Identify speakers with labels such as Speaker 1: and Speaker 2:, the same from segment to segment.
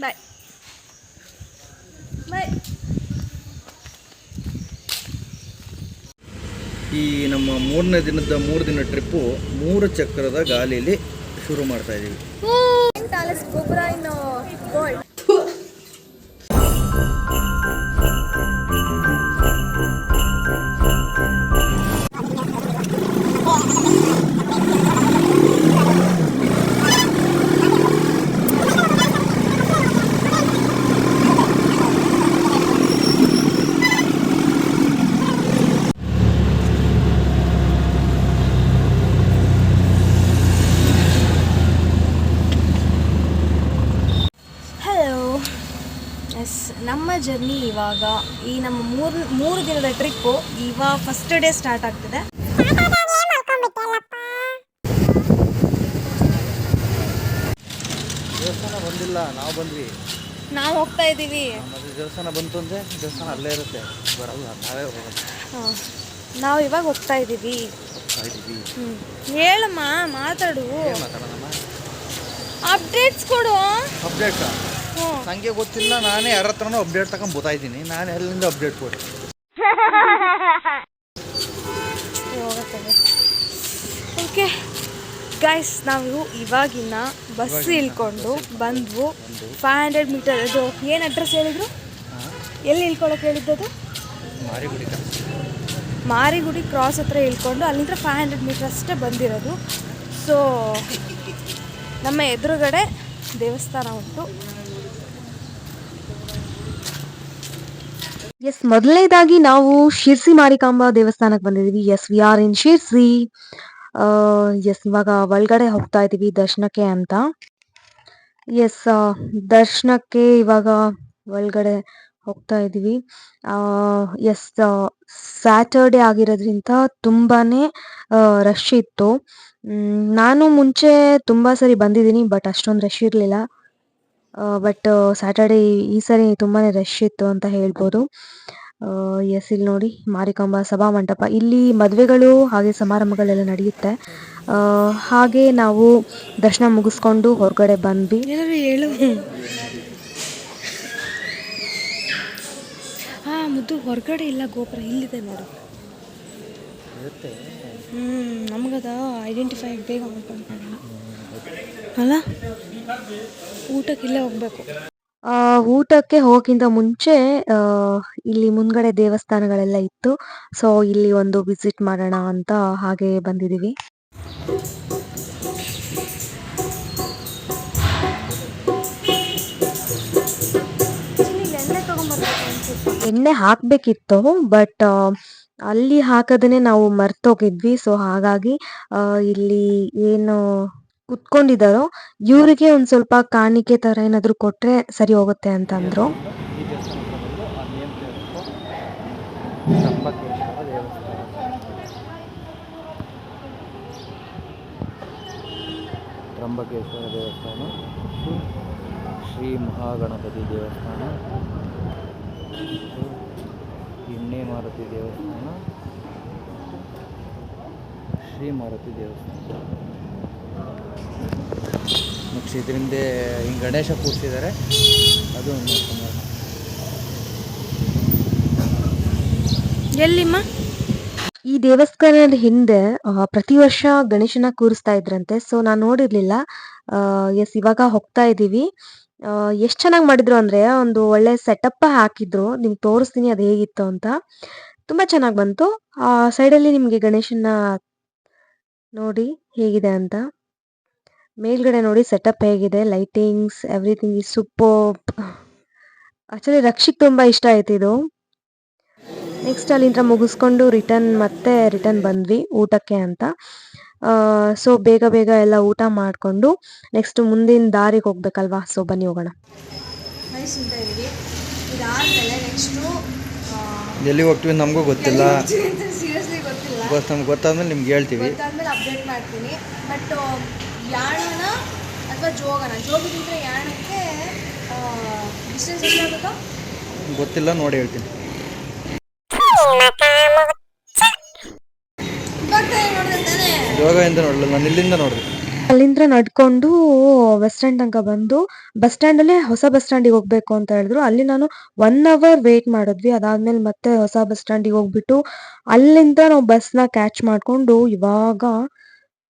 Speaker 1: ಬಾಯ್ ಬಾಯ್
Speaker 2: ಈ ನಮ್ಮ ಮೂರನೇ ದಿನದ ಮೂರು ದಿನ ಟ್ರಿಪ್ಪು ಮೂರು ಚಕ್ರದ ಗಾಲಿಯಲ್ಲಿ ಶುರು ಮಾಡ್ತಾ ಇದ್ದೀವಿ
Speaker 1: ಟಾಲೆಸ್ಟ್ ಗೊಬ್ಬರ ಇನ್ನು ಗೋಲ್ಡ್ ಹಲೋ ಎಸ್ ನಮ್ಮ ಜರ್ನಿ ಇವಾಗ ಈ ನಮ್ಮ ಮೂರು ಮೂರು ದಿನದ ಟ್ರಿಪ್ಪು ಇವಾಗ ಫಸ್ಟ್ ಡೇ ಸ್ಟಾರ್ಟ್ ಆಗ್ತಿದೆ.
Speaker 2: ದೇವಸ್ಥಾನ ಬಂದಿಲ್ಲ ನಾವು ಬಂದ್ವಿ.
Speaker 1: ನಾವು ಹೋಗ್ತಾ ಇದ್ದೀವಿ
Speaker 2: ದೇವಸ್ಥಾನ ಬಂತು ಅಂದರೆ ದೇವಸ್ಥಾನ ಅಲ್ಲೇ ಇರುತ್ತೆ. ಬರಲ್ಲ ನಾವೇ ಹೋಗೋದು.
Speaker 1: ನಾವು ಇವಾಗ ಹೋಗ್ತಾ ಇದ್ದೀವಿ
Speaker 2: ಹೋಗ್ತಾ ಇದ್ದೀವಿ
Speaker 1: ಹೇಳಮ್ಮ ಮಾತಾಡು. ಅಪ್ಡೇಟ್ಸ್ ಕೊಡು.
Speaker 2: ಅಪ್ಡೇಟ್ಸಾ ನನಗೆ ಗೊತ್ತಿಲ್ಲ ನಾನೇ ಯಾರ ಹತ್ರನೂ ಅಪ್ಡೇಟ್ ತಗೊಂಡು ಬೋತಾಯಿದ್ದೀನಿ ನಾನು ಎಲ್ಲಿಂದ ಅಪ್ಡೇಟ್ ಕೊಡಿ.
Speaker 1: ಓಕೆ ಗೈಸ್ ನಾವು ಇವಾಗಿನ ಬಸ್ ಇಳ್ಕೊಂಡು ಬಂದ್ವು. ಫೈವ್ ಹಂಡ್ರೆಡ್ ಮೀಟರ್ ಅದು ಏನು ಅಡ್ರೆಸ್ ಹೇಳಿದ್ರು? ಎಲ್ಲಿ ಇಳ್ಕೊಳಕ್ಕೆ ಹೇಳಿದ್ದದು?
Speaker 2: ಮಾರಿಗುಡಿ
Speaker 1: ಮಾರಿಗುಡಿ ಕ್ರಾಸ್ ಹತ್ರ ಇಳ್ಕೊಂಡು ಅಲ್ಲಿಂದ ಫೈವ್ ಹಂಡ್ರೆಡ್ ಮೀಟರ್ ಅಷ್ಟೇ ಬಂದಿರೋದು. ಸೊ ನಮ್ಮ ಎದುರುಗಡೆ ದೇವಸ್ಥಾನ ಉಂಟು.
Speaker 3: ಎಸ್ ಮೊದಲನೇದಾಗಿ ನಾವು ಶಿರ್ಸಿ ಮಾರಿಕಾಂಬಾ ದೇವಸ್ಥಾನಕ್ಕೆ ಬಂದಿದ್ದೀವಿ. S V R in Sirsi. Yes ಇವಾಗ ಒಳಗಡೆ ಹೋಗ್ತಾ ಇದ್ದೀವಿ ದರ್ಶನಕ್ಕೆ ಅಂತ. ಎಸ್ ದರ್ಶನಕ್ಕೆ ಇವಾಗ ಒಳಗಡೆ ಹೋಗ್ತಾ ಇದ್ದೀವಿ. ಎಸ್ ಸ್ಯಾಟರ್ಡೆ ಆಗಿರೋದ್ರಿಂದ ತುಂಬಾನೇ ರಶ್ ಇತ್ತು. ನಾನು ಮುಂಚೆ ತುಂಬ ಸರಿ ಬಂದಿದ್ದೀನಿ ಬಟ್ ಅಷ್ಟೊಂದು ರಶ್ ಇರಲಿಲ್ಲ. ಬಟ್ ಸ್ಯಾಟರ್ಡೆ ಈ ಸರಿ ತುಂಬಾನೇ ರಶ್ ಇತ್ತು ಅಂತ ಹೇಳ್ಬೋದು. ಎಸ್ ಇಲ್ಲಿ ನೋಡಿ ಮಾರಿಕಾಂಬಾ ಸಭಾ ಮಂಟಪ. ಇಲ್ಲಿ ಮದುವೆಗಳು ಹಾಗೆ ಸಮಾರಂಭಗಳೆಲ್ಲ ನಡೆಯುತ್ತೆ. ಹಾಗೆ ನಾವು ದರ್ಶನ ಮುಗಿಸ್ಕೊಂಡು ಹೊರಗಡೆ ಬಂದ್ವಿ.
Speaker 1: ಹೇಳು. ಹಾಂ ಮುದ್ದು ಹೊರಗಡೆ ಇಲ್ಲ ಗೋಪುರ. ಇಲ್ಲಿದೆ ನೋಡು.
Speaker 2: ಇರುತ್ತೆ.
Speaker 1: ಹ್ಞೂ ನಮಗದ ಐಡೆಂಟಿಫೈ ಬೇಗ ಮಾಡ್ಕೊಂಡು ಅಲ್ಲ? ಊಟಕ್ಕೆ ಇಲ್ಲೇ ಹೋಗ್ಬೇಕು
Speaker 3: ಊಟಕ್ಕೆ ಹೋಗೋಕ್ಕಿಂತ ಮುಂಚೆ ಇಲ್ಲಿ ಮುಂದ್ಗಡೆ ದೇವಸ್ಥಾನಗಳೆಲ್ಲ ಇತ್ತು. ಸೊ ಇಲ್ಲಿ ಒಂದು ವಿಸಿಟ್ ಮಾಡೋಣ ಅಂತ ಹಾಗೆ ಬಂದಿದ್ದೀವಿ.
Speaker 1: ಎಣ್ಣೆ
Speaker 3: ಹಾಕಬೇಕಿತ್ತು ಬಟ್ ಅಲ್ಲಿ ಹಾಕೋದನ್ನೇ ನಾವು ಮರ್ತೋಗಿದ್ವಿ. ಸೊ ಹಾಗಾಗಿ ಇಲ್ಲಿ ಏನು ಕುತ್ಕೊಂಡಿದ್ದಾರೋ, ಇವರಿಗೆ ಒಂದ್ ಸ್ವಲ್ಪ ಕಾಣಿಕೆ ತರ ಏನಾದ್ರು ಕೊಟ್ರೆ ಸರಿ ಹೋಗುತ್ತೆ ಅಂತ ಅಂದ್ರು.
Speaker 2: ತ್ರಂಬಕೇಶ್ವರ ದೇವಸ್ಥಾನ, ಶ್ರೀ ಮಹಾಗಣಪತಿ ದೇವಸ್ಥಾನ ಎಣ್ಣೆ ಮಾರುತಿ ದೇವಸ್ಥಾನ, ಶ್ರೀ ಮಾರುತಿ ದೇವಸ್ಥಾನ. ನೆಕ್ಸ್ಟ್ ಇದರಿಂದ ಹಿಂಗೆ ಗಣೇಶ ಕೂರಿಸಿದ್ದಾರೆ. ಅದು
Speaker 1: ಎಲ್ಲಿಮ್ಮ?
Speaker 3: ಈ ದೇವಸ್ಥಾನದ ಹಿಂದೆ ಪ್ರತಿ ವರ್ಷ ಗಣೇಶನ ಕೂರಿಸ್ತಾ ಇದ್ರಂತೆ. ಸೊ ನಾನು ನೋಡಿರ್ಲಿಲ್ಲ. ಎಸ್ ಇವಾಗ ಹೋಗ್ತಾ ಇದ್ದೀವಿ ಎಷ್ಟು ಚೆನ್ನಾಗಿ ಮಾಡಿದ್ರು ಅಂದ್ರೆ ಒಂದು ಒಳ್ಳೆ ಸೆಟಪ್ ಹಾಕಿದ್ರು. ನಿಮ್ಗೆ ತೋರಿಸ್ತೀನಿ ಅದು ಹೇಗಿತ್ತು ಅಂತ. ತುಂಬಾ ಚೆನ್ನಾಗಿ ಬಂತು. ಆ ಸೈಡಲ್ಲಿ ನಿಮಗೆ ಗಣೇಶನ ನೋಡಿ ಹೇಗಿದೆ ಅಂತ. ಮೇಲ್ಗಡೆ ನೋಡಿ ಸೆಟಪ್ ಹೇಗಿದೆ lightings everything is super actually ರಕ್ಷಿಕ್ ತುಂಬಾ ಇಷ್ಟ ಆಯ್ತು ಇದು. ನೆಕ್ಸ್ಟ್ ಅಲ್ಲಿಂದ ಮುಗಿಸ್ಕೊಂಡು ರಿಟರ್ನ್ ಮತ್ತೆ ರಿಟರ್ನ್ ಬಂದ್ವಿ ಊಟಕ್ಕೆ ಅಂತ. ಸೊ ಬೇಗ ಬೇಗ ಎಲ್ಲ ಊಟ ಮಾಡಿಕೊಂಡು ನೆಕ್ಸ್ಟ್ ಮುಂದಿನ ದಾರಿಗೆ ಹೋಗ್ಬೇಕಲ್ವಾ? ಸೊ ಬನ್ನಿ ಹೋಗೋಣ.
Speaker 1: ಎಲ್ಲಿ ಅಂತ ಇದೀವಿ ಇದಾದ್ಮೇಲೆ ನೆಕ್ಸ್ಟು
Speaker 2: ಎಲ್ಲಿಗೆ ಹೋಗ್ತೀವಿ ನಮಗೂ ಗೊತ್ತಿಲ್ಲ.
Speaker 1: ಸೀರಿಯಸ್ಲಿ ಗೊತ್ತಿಲ್ಲ.
Speaker 2: ನಮ್ಗೆ ಗೊತ್ತಾದ್ಮೇಲೆ ನಿಮ್ಗೆ ಹೇಳ್ತೀವಿ.
Speaker 1: ಅಪ್ಡೇಟ್ ಮಾಡ್ತೀನಿ. ಬಟ್ ಯಾಣನ ಅಥವಾ ಜೋಗನ? ಜೋಗದಿಂದ ಯಾಣಕ್ಕೆ ಡಿಸ್ಟೆನ್ಸ್ ಎಷ್ಟಾಗುತ್ತೋ
Speaker 2: ಗೊತ್ತಿಲ್ಲ ನೋಡಿ ಹೇಳ್ತೀನಿ. ನಾನು ಇಲ್ಲಿಂದ ನೋಡಿದೆ.
Speaker 3: ಅಲ್ಲಿಂದ ನಡ್ಕೊಂಡು ಬಸ್ ಸ್ಟ್ಯಾಂಡ್ ತನಕ ಬಂದು ಬಸ್ ಸ್ಟ್ಯಾಂಡ್ ಸ್ಟ್ಯಾಂಡಲ್ಲೇ ಹೊಸ ಬಸ್ ಸ್ಟ್ಯಾಂಡಿಗೆ ಹೋಗ್ಬೇಕು ಅಂತ ಹೇಳಿದ್ರು. ಅಲ್ಲಿ ನಾನು ಒನ್ ಅವರ್ ವೇಟ್ ಮಾಡಿದ್ವಿ. ಅದಾದ್ಮೇಲೆ ಮತ್ತೆ ಹೊಸ ಬಸ್ ಸ್ಟ್ಯಾಂಡಿಗೆ ಹೋಗ್ಬಿಟ್ಟು ಅಲ್ಲಿಂದ ನಾವು ಬಸ್ನ ಕ್ಯಾಚ್ ಮಾಡ್ಕೊಂಡು ಇವಾಗ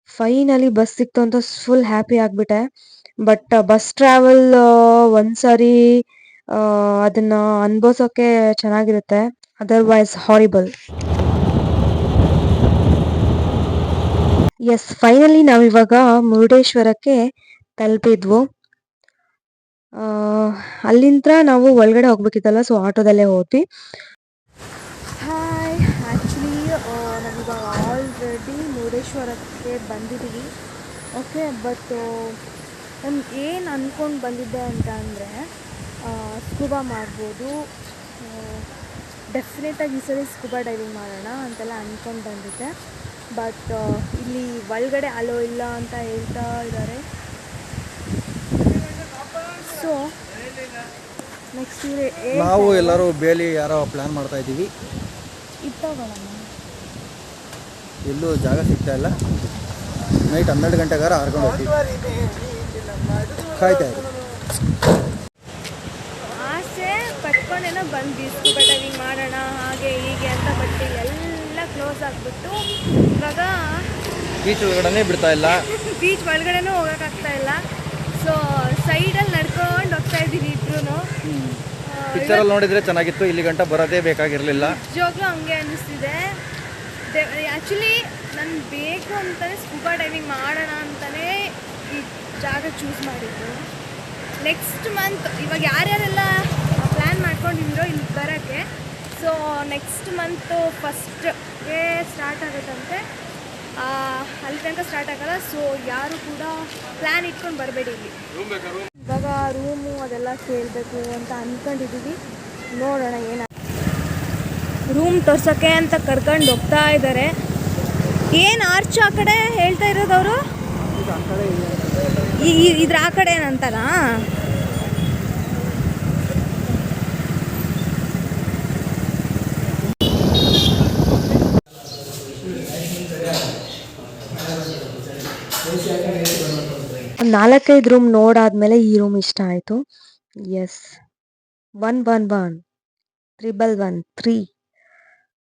Speaker 3: ಫೈನಲಿ ಬಸ್ ಸಿಕ್ತು ಅಂತ ಫುಲ್ ಹ್ಯಾಪಿ ಆಗ್ಬಿಟ್ಟೆ ಬಟ್ ಬಸ್ ಟ್ರಾವೆಲ್ ಒಂದ್ಸರಿ ಆ, ಅದನ್ನ ಅನ್ಭವಿಸೋಕೆ ಚೆನ್ನಾಗಿರುತ್ತೆ. ಅದರ್ವೈಸ್ ಹಾರಿಬಲ್ ಎಸ್ ಫೈನಲಿ ನಾವಿವಾಗ ಮುರುಡೇಶ್ವರಕ್ಕೆ ತಲುಪಿದ್ವು. ಆ, ಅಲ್ಲಿಂದ ನಾವು ಒಳಗಡೆ ಹೋಗ್ಬೇಕಿತ್ತಲ್ಲ ಸೊ ಆಟೋದಲ್ಲೇ ಹೋದ್ವಿ
Speaker 1: ಹಾಯ್ ಆ್ಯಕ್ಚುಲಿ ನಾವಿವಾಗ ಆಲ್ರೆಡಿ ಮುರುಡೇಶ್ವರಕ್ಕೆ ಬಂದಿದ್ದೀವಿ ಓಕೆ ಬಟ್ ನಾನು ಏನು ಅಂದ್ಕೊಂಡು ಬಂದಿದ್ದೆ ಅಂತ ಅಂದರೆ ಸ್ಕೂಬಾ ಮಾಡ್ಬೋದು. ಡೆಫಿನೆಟಾಗಿ ಈ ಸರಿ ಸ್ಕೂಬಾ ಡೈವಿಂಗ್ ಮಾಡೋಣ ಅಂತೆಲ್ಲ ಅಂದ್ಕೊಂಡು ಬಂದಿದ್ದೆ. ಬಟ್ ಇಲ್ಲಿ ಒಳಗಡೆ ಅಲೋ ಇಲ್ಲ ಅಂತ ಹೇಳ್ತಾ ಇದ್ದಾರೆ ಸೊ ನೆಕ್ಸ್ಟ್ ಇಯರ್
Speaker 2: ನಾವು ಎಲ್ಲರೂ ಬೇಲಿ ಯಾರೋ ಪ್ಲ್ಯಾನ್ ಮಾಡ್ತಾ ಇದ್ದೀವಿ.
Speaker 1: ಇತ್ತಗೋಣ
Speaker 2: ಎಲ್ಲೂ ಜಾಗ ಸಿಗ್ತಾ ಇಲ್ಲ. ನೈಟ್ ಹನ್ನೆರಡು ಗಂಟೆಗಾರ ಹರ್ಕೊಂಡು ಹೋಗ್ತೀವಿ. ಕಾಯ್ತಾ ಇರಿ.
Speaker 1: ಆಸೆ ಪಟ್ಕೊಂಡೇನೋ ಬಂದಿತ್ತು ಮಾಡೋಣ ಹಾಗೆ ಹೀಗೆ ಅಂತ ಬಟ್ ಎಲ್ಲ ಕ್ಲೋಸ್ ಆಗಿಬಿಟ್ಟು ಇವಾಗ
Speaker 2: ಬೀಚ್ ಒಳಗಡೆ ಬಿಡ್ತಾ ಇಲ್ಲ.
Speaker 1: ಬೀಚ್ ಒಳಗಡೆನೂ ಹೋಗೋಕ್ಕಾಗ್ತಾ ಇಲ್ಲ. ಸೊ ಸೈಡಲ್ಲಿ ನಡ್ಕೊಂಡು ಹೋಗ್ತಾ ಇದ್ದೀವಿ ಇಬ್ರು
Speaker 2: ಪಿಕ್ಚರಲ್ಲಿ ನೋಡಿದ್ರೆ ಚೆನ್ನಾಗಿತ್ತು ಇಲ್ಲಿ ಗಂಟ ಬರೋದೇ ಬೇಕಾಗಿರಲಿಲ್ಲ.
Speaker 1: ನಿಜವಾಗ್ಲೂ ಹಂಗೆ ಅನ್ನಿಸ್ತಿದೆ ಆ್ಯಕ್ಚುಲಿ ನಾನು ಬೇಕು ಅಂತಲೇ ಸ್ಕೂಬಾ ಡೈವಿಂಗ್ ಮಾಡೋಣ ಅಂತಲೇ ಈ ಜಾಗ ಚೂಸ್ ಮಾಡಿದ್ದು. ನೆಕ್ಸ್ಟ್ ಮಂತ್ ಇವಾಗ ಯಾರ್ಯಾರೆಲ್ಲ ಪ್ಲ್ಯಾನ್ ಮಾಡ್ಕೊಂಡಿದ್ರೋ ಇಲ್ಲಿ ಬರೋಕ್ಕೆ. ಸೊ ನೆಕ್ಸ್ಟ್ ಮಂತು ಫಸ್ಟ್ಗೆ ಸ್ಟಾರ್ಟ್ ಆಗುತ್ತಂತೆ. ಅಲ್ಲಿ ತನಕ ಸ್ಟಾರ್ಟ್ ಆಗಲ್ಲ. ಸೊ ಯಾರು ಕೂಡ ಪ್ಲ್ಯಾನ್ ಇಟ್ಕೊಂಡು ಬರಬೇಡಿ ಇಲ್ಲಿ. ಇವಾಗ ರೂಮು ಅದೆಲ್ಲ ಕೇಳಬೇಕು ಅಂತ ಅಂದ್ಕೊಂಡಿದ್ದೀವಿ ನೋಡೋಣ ಏನ ರೂಮ್ ತೋರ್ಸೋಕ್ಕೆ ಅಂತ ಕರ್ಕೊಂಡು ಹೋಗ್ತಾ ಇದ್ದಾರೆ. ಏನು ಆರ್ಚ್ ಆ ಕಡೆ ಹೇಳ್ತಾ ಇರೋದು ಅವರು? ಇದ್ರ ಆ ಕಡೆ ಏನಂತಾರ?
Speaker 3: ನಾಲ್ಕೈದು ರೂಮ್ ನೋಡಾದ್ಮೇಲೆ ಈ ರೂಮ್ ಇಷ್ಟ ಆಯ್ತು. Yes one one one triple one three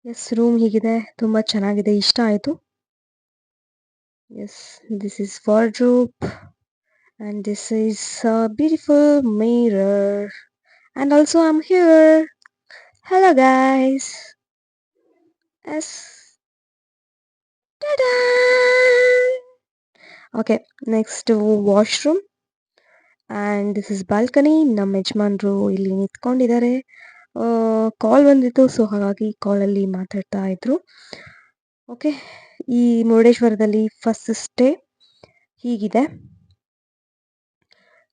Speaker 3: yes room ಹೀಗಿದೆ. ತುಂಬ ಚೆನ್ನಾಗಿದೆ. ಇಷ್ಟ ಆಯಿತು. Yes this is wardrobe and this is beautiful mirror and also I am here hello guys yes okay next washroom and this is balcony ನಮ್ಮ ಯಜಮಾನ್ರು ಇಲ್ಲಿ ನಿಂತ್ಕೊಂಡಿದ್ದಾರೆ. ಕಾಲ್ ಬಂದಿತ್ತು ಸೊ ಹಾಗಾಗಿ ಕಾಲಲ್ಲಿ ಮಾತಾಡ್ತಾ ಇದ್ರು. ಓಕೆ ಈ ಮುರುಡೇಶ್ವರದಲ್ಲಿ ಫಸ್ಟ್ ಸ್ಟೇ ಹೀಗಿದೆ.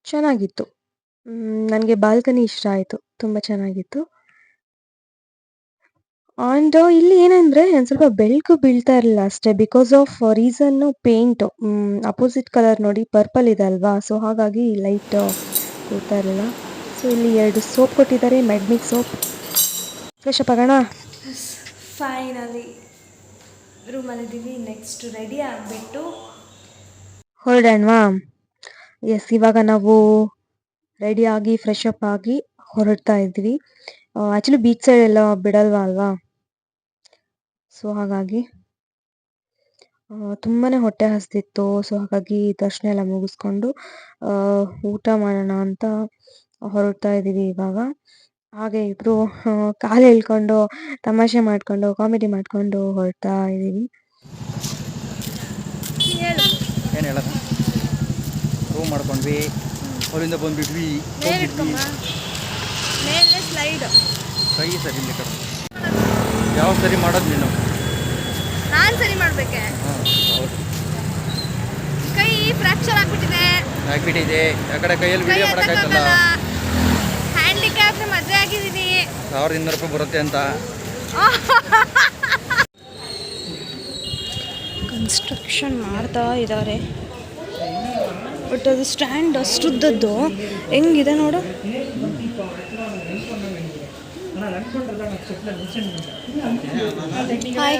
Speaker 3: ಚೆನ್ನಾಗಿತ್ತು. ನನಗೆ ಬಾಲ್ಕನಿ ಇಷ್ಟ ಆಯಿತು. ತುಂಬ ಚೆನ್ನಾಗಿತ್ತು. ಆ್ಯಂಡ್ ಇಲ್ಲಿ ಏನಂದರೆ ಒಂದು ಸ್ವಲ್ಪ ಬೆಳಕು ಬೀಳ್ತಾ ಇರಲಿಲ್ಲ ಅಷ್ಟೇ because of reason paint opposite colour ನೋಡಿ ಪರ್ಪಲ್ ಇದೆ ಅಲ್ವಾ ಸೊ ಹಾಗಾಗಿ ಲೈಟ್ ಕೂರ್ತಾ ಇರಲಿಲ್ಲ. ಸೊ ಇಲ್ಲಿ ಎರಡು ಸೋಪ್ ಕೊಟ್ಟಿದ್ದಾರೆ ಮೆಡ್ಮಿಕ್ ಸೋಪ್. ಫ್ರೆಶ್ ಅಪ್ ಆಗೋಣ
Speaker 1: ಫೈನಲಿ ರೂಮಲ್ಲಿದ್ದೀವಿ ನೆಕ್ಸ್ಟ್ ರೆಡಿ ಆಗಿಬಿಟ್ಟು.
Speaker 3: ಹೊರಡೋಣವಾ ಎಸ್ ಇವಾಗ ನಾವು ರೆಡಿ ಆಗಿ ಫ್ರೆಶ್ ಅಪ್ ಆಗಿ ಹೊರಡ್ತಾ ಇದ್ವಿ ಆ್ಯಕ್ಚುಲಿ ಬೀಚ್ ಸೈಡ್ ಎಲ್ಲ ಬಿಡಲ್ವಾ ಅಲ್ವಾ? ಸೊ ಹಾಗಾಗಿ ತುಂಬಾ ಹೊಟ್ಟೆ ಹಸ್ದಿತ್ತು. ಸೊ ಹಾಗಾಗಿ ದರ್ಶನ ಎಲ್ಲ ಮುಗಿಸ್ಕೊಂಡು ಊಟ ಮಾಡೋಣ ಅಂತ ಹೊರಡ್ತಾ ಇದ್ದೀವಿ ಇವಾಗ. ಹಾಗೆ ಇಬ್ರು ಕಾಲು ಎಳ್ಕೊಂಡು ತಮಾಷೆ ಮಾಡ್ಕೊಂಡು ಕಾಮಿಡಿ ಮಾಡ್ಕೊಂಡು ಹೊರಡ್ತಾ ಇದ್ದೀವಿ.
Speaker 2: ಏನು ಹೇಳೋದು? ರೂಮ್ ಮಾಡ್ಕೊಂಡ್ವಿ. ಅಲ್ಲಿಂದ ಬಂದ್ಬಿಟ್ವಿ
Speaker 1: ಮೇಲೆ ಸ್ಲೈಡ್.
Speaker 2: ಕೈ ಸರಿ ಕಡೆ. ಯಾವ ಸರಿ ಮಾಡೋದು ನೀನು?
Speaker 1: ನಾನು ಸರಿ ಮಾಡಬೇಕೆ?
Speaker 2: ಹಾಂ ಹೌದು.
Speaker 1: ಕೈ ಫ್ರ್ಯಾಕ್ಚರ್ ಆಗ್ಬಿಟ್ಟಿದೆ.
Speaker 2: ಆಗ್ಬಿಟ್ಟಿದೆ. ಆ ಕಡೆ ಕೈಯಲ್ಲಿ ವಿಡಿಯೋ ಮಾಡೋಕ್ಕಾಯ್ತಲ್ಲ?
Speaker 1: ಹ್ಯಾಂಡಿಕ್ಯಾಪ್ ಮದುವೆ ಆಗಿದ್ದೀನಿ.
Speaker 2: ಸಾವಿರದ ಇನ್ನೂರು ರೂಪಾಯಿ ಬರುತ್ತೆ ಅಂತ.
Speaker 1: ಕನ್ಸ್ಟ್ರಕ್ಷನ್ ಮಾಡ್ತಾ ಇದ್ದಾರೆ ಬಟ್ ಅದು ಸ್ಟ್ಯಾಂಡ್ ಅಷ್ಟುದ್ದದ್ದು. ಹೆಂಗಿದೆ ನೋಡು. ಹಾಯ್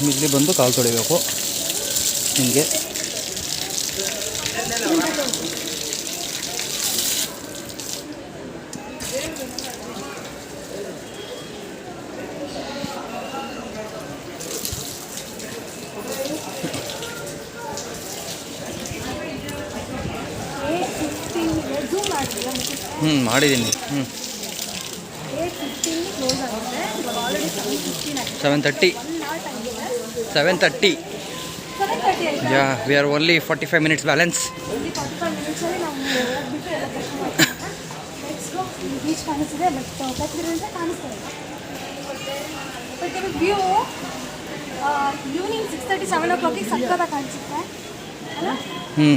Speaker 2: ಇಲ್ಲಿ ಬಂದು ಕಾಲು ತೊಳಿಬೇಕು.
Speaker 1: ನಿಮಗೆ
Speaker 2: ಹ್ಞೂ ಮಾಡಿದ್ದೀನಿ ಹ್ಞೂ
Speaker 1: ಏಟ್ ಫಿಫ್ಟೀನ್ ಕ್ಲೋಸ್ ಆಗುತ್ತೆ ಇವಾಗ ಆಲ್ರೆಡಿ ಸೆವೆನ್ ಫಿಫ್ಟೀನ್ ಆಗಿದೆ
Speaker 2: seven thirty seven thirty yeah we are only forty five minutes balance
Speaker 1: view evening six thirty seven ಓ ಕ್ಲಾಕಿಗೆ ಸಕ್ಕತ್ತಾಗಿ ಕಾಣಿಸುತ್ತೆ
Speaker 2: ಹ್ಞೂ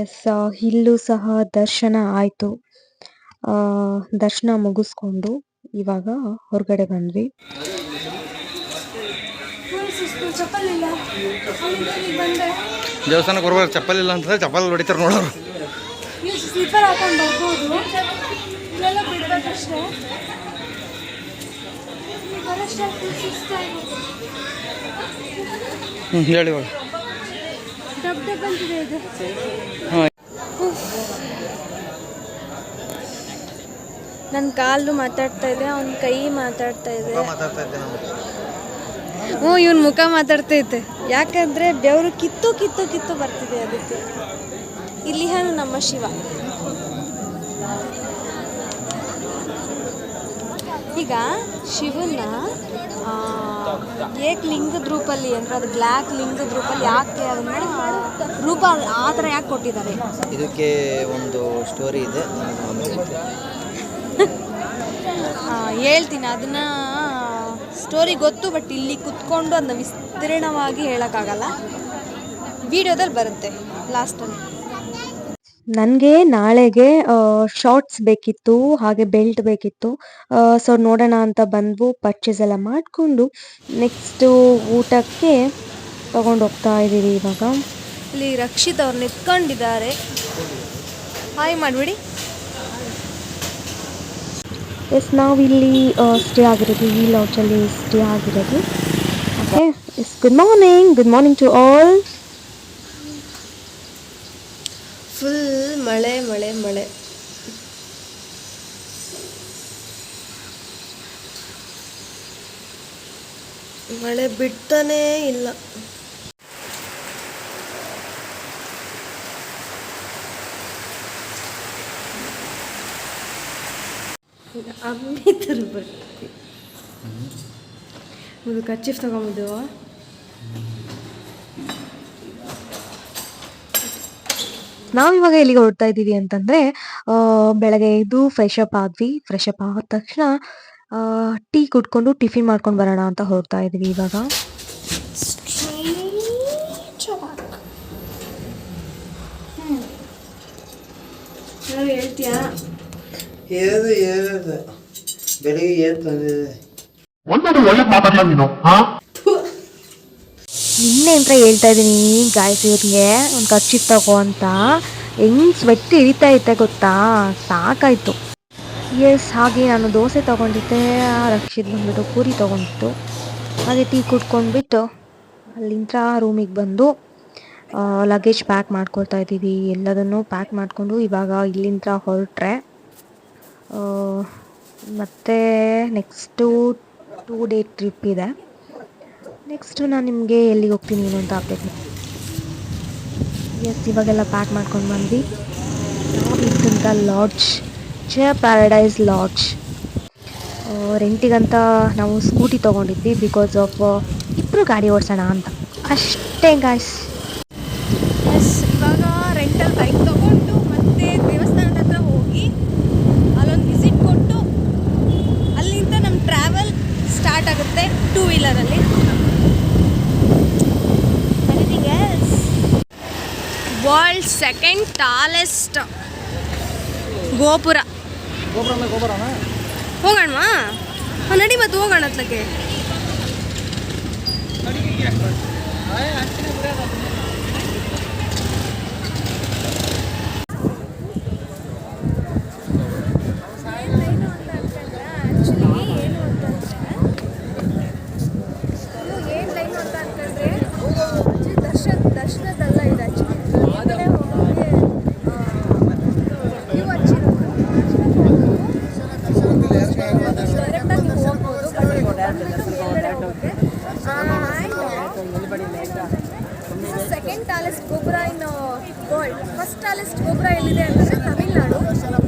Speaker 3: ಎಸ್ ಇಲ್ಲೂ ಸಹ ದರ್ಶನ ಆಯಿತು. ದರ್ಶನ ಮುಗಿಸ್ಕೊಂಡು ಇವಾಗ ಹೊರಗಡೆ ಬಂದ್ವಿ.
Speaker 2: ದೇವಸ್ಥಾನಕ್ಕೆ ಬರ್ಬೇಕು ಚಪ್ಪಲ್ ಇಲ್ಲ ಅಂತಂದ್ರೆ ಚಪ್ಪಲ್ ಹೊಡಿತಾರೆ ನೋಡೋರು. ಹೇಳಿ
Speaker 1: ಡಬ್ ಡಬ್ ಅಂತಿದೆ ಇದು
Speaker 2: ಹಾಂ
Speaker 1: ನನ್ನ ಕಾಲು ಮಾತಾಡ್ತಾ ಇದೆ ಅವನ ಕೈ ಮಾತಾಡ್ತಾ ಇದೆ.
Speaker 2: ಮಾತಾಡ್ತಾ ಇದ್ದೆ ನಾನು.
Speaker 1: ಹ್ಞೂ ಇವನ್ ಮುಖ ಮಾತಾಡ್ತೈತೆ ಯಾಕಂದ್ರೆ ಬೆವರು ಕಿತ್ತು ಕಿತ್ತು ಕಿತ್ತು ಬರ್ತಿದೆ ಅದಕ್ಕೆ. ಇಲ್ಲಿ ನಮ್ಮ ಶಿವ. ಈಗ ಶಿವನ ಆ, ಏಕ್ ಲಿಂಗದ ರೂಪಲ್ಲಿ ಅಂದ್ರೆ ಅದು ಬ್ಲ್ಯಾಕ್ ಲಿಂಗದ ರೂಪಲ್ಲಿ ಯಾಕೆ ಅದನ್ನ ರೂಪ ಆ ಥರ ಯಾಕೆ ಕೊಟ್ಟಿದ್ದಾರೆ?
Speaker 2: ಇದಕ್ಕೆ ಒಂದು ಸ್ಟೋರಿ ಇದೆ.
Speaker 1: ಹೇಳ್ತೀನಿ. ಅದನ್ನ ಸ್ಟೋರಿ ಗೊತ್ತು ಬಟ್ ಇಲ್ಲಿ ಕುತ್ಕೊಂಡು ಅದನ್ನ ವಿಸ್ತೀರ್ಣವಾಗಿ ಹೇಳೋಕ್ಕಾಗಲ್ಲ. ವಿಡಿಯೋದಲ್ಲಿ ಬರುತ್ತೆ. ಲಾಸ್ಟಲ್ಲಿ
Speaker 3: ನನಗೆ ನಾಳೆಗೆ ಶಾರ್ಟ್ಸ್ ಬೇಕಿತ್ತು ಹಾಗೆ ಬೆಲ್ಟ್ ಬೇಕಿತ್ತು. ಸೊ ನೋಡೋಣ ಅಂತ ಬಂದ್ವು ಪರ್ಚೇಸ್ ಎಲ್ಲ ಮಾಡಿಕೊಂಡು ನೆಕ್ಸ್ಟು ಊಟಕ್ಕೆ ತಗೊಂಡು ಹೋಗ್ತಾ ಇದ್ದೀವಿ ಇವಾಗ.
Speaker 1: ಇಲ್ಲಿ ರಕ್ಷಿತ್ ಅವ್ರು ನಿಂತ್ಕೊಂಡಿದ್ದಾರೆ. ಹಾಯ್ ಮಾಡಿಬಿಡಿ.
Speaker 3: ಎಸ್ ನಾವಿಲ್ಲಿ ಸ್ಟೇ ಆಗಿರೋದು ಈ ಲಾಡ್ಜಲ್ಲಿ ಸ್ಟೇ ಆಗಿರೋದು. Okay yes good morning good morning to all
Speaker 1: full ಮಳೆ ಮಳೆ ಮಳೆ. ಮಳೆ ಬಿಡ್ತಾನೇ ಇಲ್ಲ. ಅಂಗಡಿ ಬರ್ತೀವಿ ಇದು ಕಚ್ಚಿಫ್ ತಗೊಂಬುದು
Speaker 3: ನಾವಿವಾಗ ಎಲ್ಲಿಗೆ ಹೊರಡ್ತಾ ಇದ್ದೀವಿ ಅಂತಂದ್ರೆ ಬೆಳಗ್ಗೆ ಎದ್ದು ಫ್ರೆಶ್ ಅಪ್ ಆದ್ವಿ. ಫ್ರೆಶ್ ಅಪ್ ಆದ ತಕ್ಷಣ ಟೀ ಕುಟ್ಕೊಂಡು ಟಿಫಿನ್ ಮಾಡ್ಕೊಂಡು ಬರೋಣ ಅಂತ ಹೊರಡ್ತಾ ಇದೀವಿ ಇವಾಗ.
Speaker 4: ಬೆಳಿಗ್ಗೆ ಏನು ತಂದಿದೆ
Speaker 5: ಒಳ್ಳೆ ಮಾತಾಡ್ಲ ನೀನು? ಹಾ?
Speaker 3: ನಿನ್ನೆ ಅಂತ ಹೇಳ್ತಾ ಇದ್ದೀನಿ ಗಾಯ್ಸ್ ಒಂದು ಕರ್ಚಿಪ್ ತಗೋ ಅಂತ. ಹೆಂಗ್ ಸ್ವೆಟ್ ಹಿಡಿತಾ ಇತ್ತೆ ಗೊತ್ತಾ? ಸಾಕಾಯಿತು. ಎಸ್ ಹಾಗೆ ನಾನು ದೋಸೆ ತಗೊಂಡಿದ್ದೆ, ರಕ್ಷಿತ್ ಬಂದ್ಬಿಟ್ಟು ಪೂರಿ ತೊಗೊಂಡಿತ್ತು. ಹಾಗೆ ಟೀ ಕುಟ್ಕೊಂಡ್ಬಿಟ್ಟು ಅಲ್ಲಿಂದ ರೂಮಿಗೆ ಬಂದು ಲಗೇಜ್ ಪ್ಯಾಕ್ ಮಾಡ್ಕೊಳ್ತಾ ಇದ್ದೀವಿ. ಎಲ್ಲದನ್ನು ಪ್ಯಾಕ್ ಮಾಡಿಕೊಂಡು ಇವಾಗ ಇಲ್ಲಿಂದ ಹೊರಟ್ರೆ ಮತ್ತು ನೆಕ್ಸ್ಟು ಟೂ ಡೇ ಟ್ರಿಪ್ ಇದೆ. ನೆಕ್ಸ್ಟು ನಾನು ನಿಮಗೆ ಎಲ್ಲಿಗೆ ಹೋಗ್ತೀನಿ ಏನು ಅಂತ ಅಪ್ಡೇಟ್ ಎಸ್ ಇವಾಗೆಲ್ಲ ಪ್ಯಾಕ್ ಮಾಡ್ಕೊಂಡು ಬಂದ್ವಿ. ಇದ್ದಂಥ ಲಾಡ್ಜ್ ಜಯ ಪ್ಯಾರಡೈಸ್ ಲಾಡ್ಜ್ ರೆಂಟಿಗಂತ ನಾವು ಸ್ಕೂಟಿ ತೊಗೊಂಡಿದ್ವಿ ಬಿಕಾಸ್ ಆಫ್ ಇಬ್ಬರು ಗಾಡಿ ಓಡಿಸೋಣ ಅಂತ. ಅಷ್ಟೇ ಗಾಯ್ಸ್
Speaker 1: ಎಸ್ ಇವಾಗ ರೆಂಟಲ್ ಬೈಕ್ ತೊಗೊಂಡು ಮತ್ತೆ ದೇವಸ್ಥಾನದ ಹತ್ರ ಹೋಗಿ ಅಲ್ಲೊಂದು ವಿಸಿಟ್ ಕೊಟ್ಟು ಅಲ್ಲಿಂದ ನಮ್ಮ ಟ್ರಾವೆಲ್ ಸ್ಟಾರ್ಟ್ ಆಗುತ್ತೆ ಟೂ ವೀಲರಲ್ಲಿ ವರ್ಲ್ಡ್ ಸೆಕೆಂಡ್ ಟಾಲೆಸ್ಟ್ ಗೋಪುರ. ಹೋಗೋಣವಾ? ನಡಿ ಮತ್ತೆ ಹೋಗೋಣ ಅತ್ಲಕ್ಕೆ ಏನು ಲೈನು ಅಂತ ಅನ್ಕೊಂಡ್ರೆ ದರ್ಶನ ದರ್ಶನದಲ್ಲ ಇದು ಆ್ಯಕ್ಚುಲಿ ಹೋಗೋಕ್ಕೆ ಕ್ಯೂ ಹಚ್ಚಿರೋದು ಡೈರೆಕ್ಟಾಗಿ ನೀವು ಹೋಗ್ಬೋದು ಮೇಲ್ಗಡೆ ಹೋಗೋಕ್ಕೆ ಸೆಕೆಂಡ್ ಟಾಲೆಸ್ಟ್ ಗೋಪುರ ಇನ್ ವರ್ಲ್ಡ್ ಫಸ್ಟ್ ಟಾಲೆಸ್ಟ್ ಗೋಪುರ ಎಲ್ಲಿದೆ ಅಂತಂದರೆ ತಮಿಳ್ನಾಡು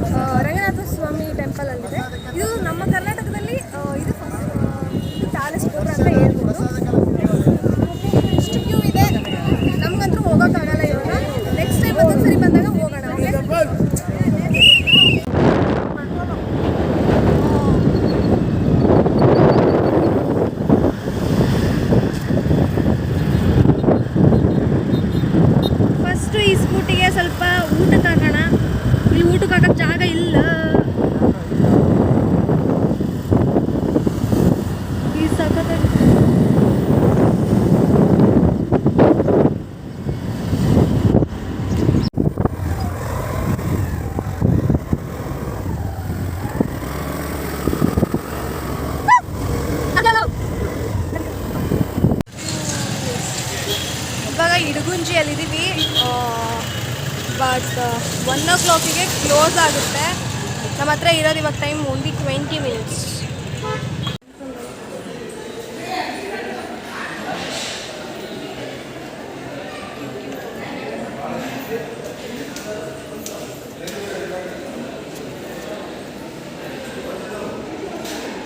Speaker 1: ಆ, ರಂಗನಾಥ ಸ್ವಾಮಿ ಟೆಂಪಲ್ ಅಲ್ಲಿದೆ ಇದು ನಮ್ಮ ಕರ್ನಾಟಕದಲ್ಲಿ ಆ, ಇದು ಟಾಲೆಸ್ಟ್ ಗೋಪುರ ಅಂತ ಹೇಳ್ಬೋದು ಇಷ್ಟು ಕ್ಯೂ ಇದೆ ನಮ್ಗಂತೂ ಹೋಗೋಕ್ಕಾಗಲ್ಲ ಇವಾಗ ನೆಕ್ಸ್ಟ್ ಟೈಮ್ ಮತ್ತೊಂದು ಸರಿ ಬಂದಾಗ ಹೋಗೋಣ okay? ಫಸ್ಟು ಈ ಸ್ಕೂಟಿಗೆ ಸ್ವಲ್ಪ ಊಟಕ್ಕೆ ಹಾಕೋಣ ಇಲ್ಲಿ ಊಟಕ್ಕೆ ಹಾಕೋಕ್ಕೆ ಜಾಗ ಇಲ್ಲ ಈ ಸಖತ್ ಇವಾಗ ಇಡಗುಂಜಿಯಲ್ಲಿದ್ದೀವಿ ಬಟ್ ಒನ್ ಓ ಕ್ಲಾಕಿಗೆ ಕ್ಲೋಸ್ ಆಗುತ್ತೆ ನಮ್ಮ ಹತ್ರ ಇರೋದು ಇವಾಗ time only twenty minutes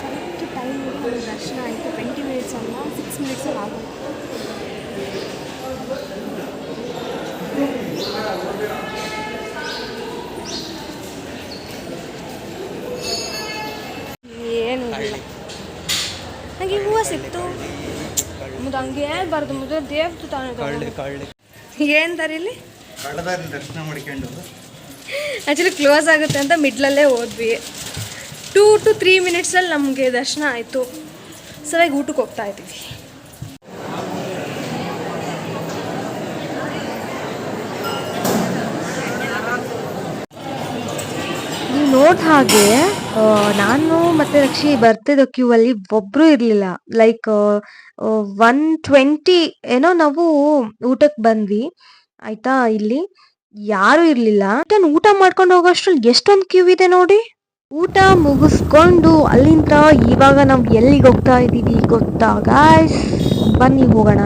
Speaker 1: correct ಟೈಮಿಗೆ ನಮಗೆ ದರ್ಶನ ಆಯಿತು ಟ್ವೆಂಟಿ ಮಿನಿಟ್ಸ್ ಅಲ್ಲ ಸಿಕ್ಸ್ ಮಿನಿಟ್ಸಲ್ಲಿ ಆಗುತ್ತೆ ಏನು ಇಲ್ಲ ನನಗೆ ಹೂವು ಸಿಕ್ತು ಮತ್ತು ಹಂಗೆ ಏನು ತರಿಲಿ
Speaker 2: ಕಳ್ಳದಾರಿ ದರ್ಶನ ಮಾಡ್ಕೊಂಡು
Speaker 1: ಆ್ಯಕ್ಚುಲಿ ಕ್ಲೋಸ್ ಆಗುತ್ತೆ ಅಂತ ಮಿಡ್ಲಲ್ಲೇ ಹೋದ್ವಿ. ಟೂ ಟು ತ್ರೀ ಮಿನಿಟ್ಸಲ್ಲಿ ನಮಗೆ ದರ್ಶನ ಆಯಿತು. ಸರಿಯಾಗಿ ಊಟಕ್ಕೆ ಹೋಗ್ತಾ ಇದ್ದೀವಿ.
Speaker 3: ನೋಟ್ ಹಾಗೆ ನಾನು ಮತ್ತೆ ರಕ್ಷಿ ಬರ್ತಿದ್ದ ಕ್ಯೂ ಅಲ್ಲಿ ಒಬ್ರು ಇರ್ಲಿಲ್ಲ. ಲೈಕ್ ಒನ್ ಟ್ವೆಂಟಿ ಏನೋ ನಾವು ಊಟಕ್ಕೆ ಬಂದ್ವಿ. ಆಯ್ತಾ ಇಲ್ಲಿ? ಯಾರು ಇರ್ಲಿಲ್ಲ. ನಾನು ಊಟ ಮಾಡ್ಕೊಂಡು ಹೋಗೋಷ್ಟ್ರಲ್ಲಿ ಎಷ್ಟೊಂದು ಕ್ಯೂ ಇದೆ ನೋಡಿ. ಊಟ ಮುಗಿಸ್ಕೊಂಡು ಅಲ್ಲಿಂದ ಇವಾಗ ನಾವು ಎಲ್ಲಿಗೆ ಹೋಗ್ತಾ ಇದ್ದೀವಿ ಗೊತ್ತಾ? ಬನ್ನಿ ಹೋಗೋಣ.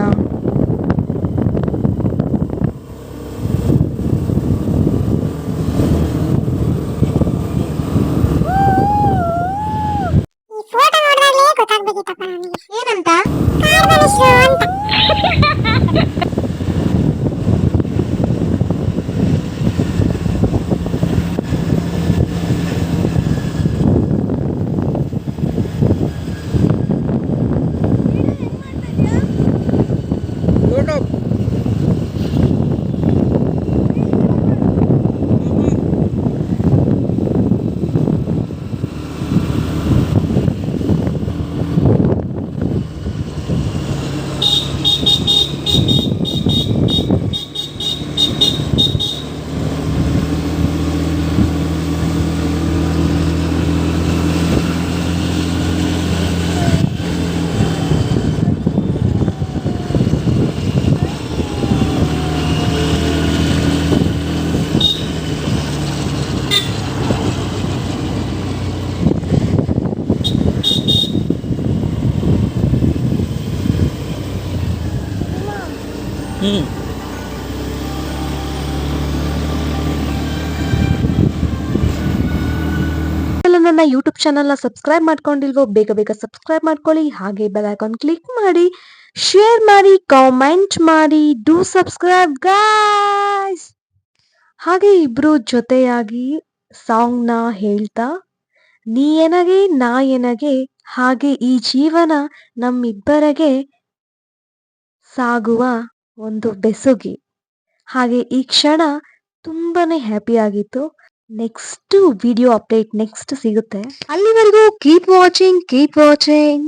Speaker 3: ನನ್ನ ಯೂಟ್ಯೂಬ್ ಚಾನಲ್ನ ಸಬ್ಸ್ಕ್ರೈಬ್ ಮಾಡ್ಕೊಂಡಿಲ್ವೋ, ಬೇಗ ಬೇಗ ಸಬ್ಸ್ಕ್ರೈಬ್ ಮಾಡ್ಕೊಳ್ಳಿ. ಹಾಗೆ ಬೆಲ್ ಐಕಾನ್ ಕ್ಲಿಕ್ ಮಾಡಿ ಶೇರ್ ಮಾಡಿ ಕಾಮೆಂಟ್ ಮಾಡಿ ಡೂ ಸಬ್ಸ್ಕ್ರೈಬ್ ಗಾಯ್ಸ್ ಹಾಗೆ ಇಬ್ರು ಜೊತೆಯಾಗಿ ಸಾಂಗ್ನ ಹೇಳ್ತಾ, ನೀ ಎನಗೆ, ನಾ ಎನಗೆ, ಹಾಗೆ ಈ ಜೀವನ ನಮ್ಮಿಬ್ಬರಿಗೆ ಸಾಗುವ ಒಂದು ಬೆಸುಗೆ. ಹಾಗೆ ಈ ಕ್ಷಣ ತುಂಬಾನೇ ಹ್ಯಾಪಿ ಆಗಿತ್ತು. ನೆಕ್ಸ್ಟ್ ವಿಡಿಯೋ ಅಪ್ಡೇಟ್ ನೆಕ್ಸ್ಟ್ ಸಿಗುತ್ತೆ. ಅಲ್ಲಿವರೆಗೂ ಕೀಪ್ ವಾಚಿಂಗ್ ಕೀಪ್ ವಾಚಿಂಗ್